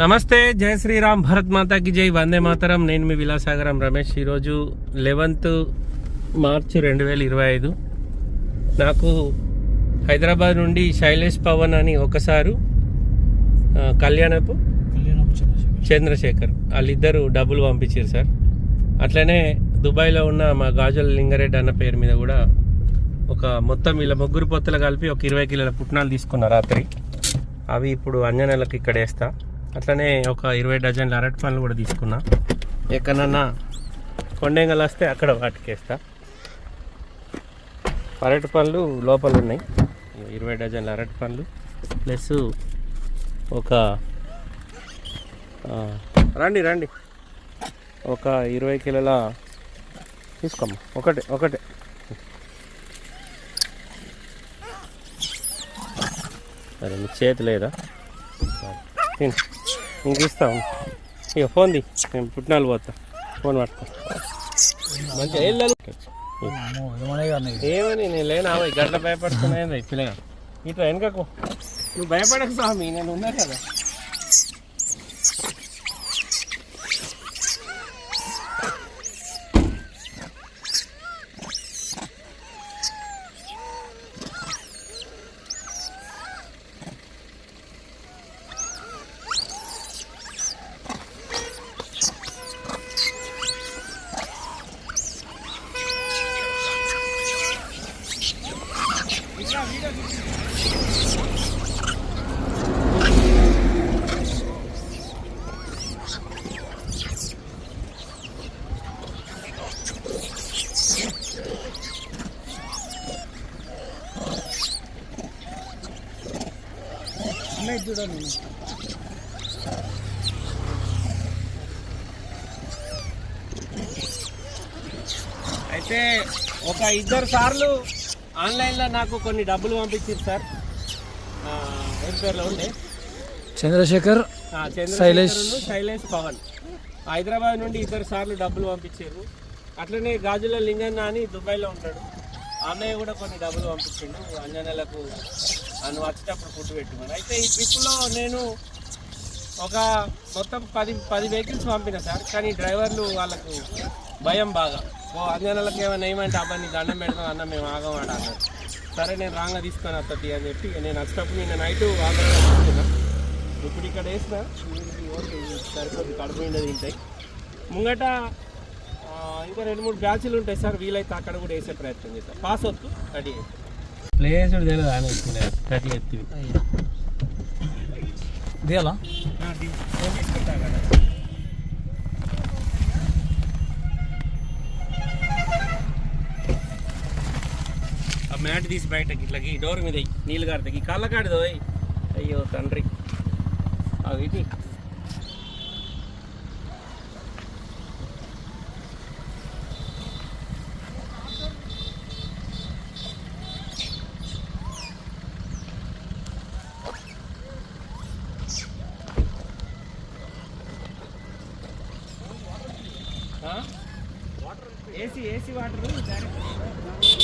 నమస్తే జై శ్రీరామ్ భరత్ మాతాకి జై వందే మాతరం. నేను మీ విలాసాగరం రమేష్. ఈరోజు లెవెన్త్ మార్చ్ రెండు వేల ఇరవై ఐదు. నాకు హైదరాబాద్ నుండి శైలేష్ పవన్ అని ఒకసారు కళ్యాణపు చంద్రశేఖర్. చంద్రశేఖర్. వాళ్ళిద్దరు డబ్బులు పంపించారు సార్. అట్లనే దుబాయ్లో ఉన్న మా గాజుల లింగారెడ్డి అన్న పేరు మీద కూడా ఒక మొత్తం వీళ్ళ ముగ్గురు పొత్తులు కలిపి ఒక ఇరవై కిలోల పుట్నాలు తీసుకున్న రాత్రి. అవి ఇప్పుడు అంజనెలకు ఇక్కడ వేస్తా. అట్లనే ఒక ఇరవై డజన్ల అరటి పండ్లు కూడా తీసుకున్నా. ఎక్కడన్నా కొండెంగలు వస్తే అక్కడ వాటికి వేస్తా అరటి పండ్లు లోపల ఉన్నాయి. ఇరవై డజన్ల అరటి పండ్లు. ప్లస్ ఒక రండి రండి. ఒక ఇరవై కిలోల తీసుకోమ్మా. ఒకటే ఒకటే. సరే నీ చేతి లేదా? తిను ఇంక ఇస్తాం. ఇక ఫోన్ ది నేను పుట్టినాలు పోతా. ఫోన్ పట్టుకో. మంచిగా వెళ్ళాలి అమ్మో, ఏమనే కానీ ఏమని నేను లేనా? అవి గడ్డ భయపడుతున్నాయి పిల్లగా. ఇట్లా వెనకకు. నువ్వు భయపడకు స్వామి నేను ఉన్నా కదా. చూడండి అయితే ఒక ఇద్దరు సార్లు ఆన్లైన్లో నాకు కొన్ని డబ్బులు పంపించారు సార్. ఏం పేర్లో ఉండే చంద్రశేఖర్ శైలేష్. శైలేష్ పవన్. హైదరాబాద్ నుండి ఇద్దరు సార్లు డబ్బులు పంపించారు. అట్లనే గాజుల లింగన్న అని దుబాయ్లో ఉంటాడు. అన్నయ్య కూడా కొన్ని డబ్బులు పంపించిండు. అంజనెలకు నన్ను వచ్చేటప్పుడు ఫుడ్ పెట్టుకున్నాను అయితే ఈ ట్రిప్లో నేను ఒక మొత్తం పది పది వెహికల్స్ పంపిన సార్. కానీ డ్రైవర్లు వాళ్ళకు భయం బాగా. ఓ అంజనాలకు ఏమైనా ఏమంటే అబ్బాయి దండం పెడతాం అన్న మేము అన్నారు. సరే నేను రాంగా తీసుకొని వస్తుంది అని చెప్పి నేను వచ్చేటప్పుడు నిన్న నైట్ ఆంధ్రలో తీసుకున్నా ఇప్పుడు ఇక్కడ వేసిన సరిపోతుంది కడుపు నిండా తింటాయి ముంగట ఇంకా రెండు మూడు బ్యాచ్లు ఉంటాయి సార్ వీలైతే అక్కడ కూడా వేసే ప్రయత్నం చేస్తాం. పాస్ వద్దు రెడీ ప్లేస్ తెలియదు అని రెడీ ఎత్తి దియాలా మ్యాట్ తీసి బయటకి ఇట్లా ఈ డోర్ మీద. నీళ్ళు కారుతాయి ఈ కళ్ళ కాడదు ఓయ్. అయ్యో తండ్రి ఇది ఏసీ ఏసీ వాటర్ డైరెక్ట్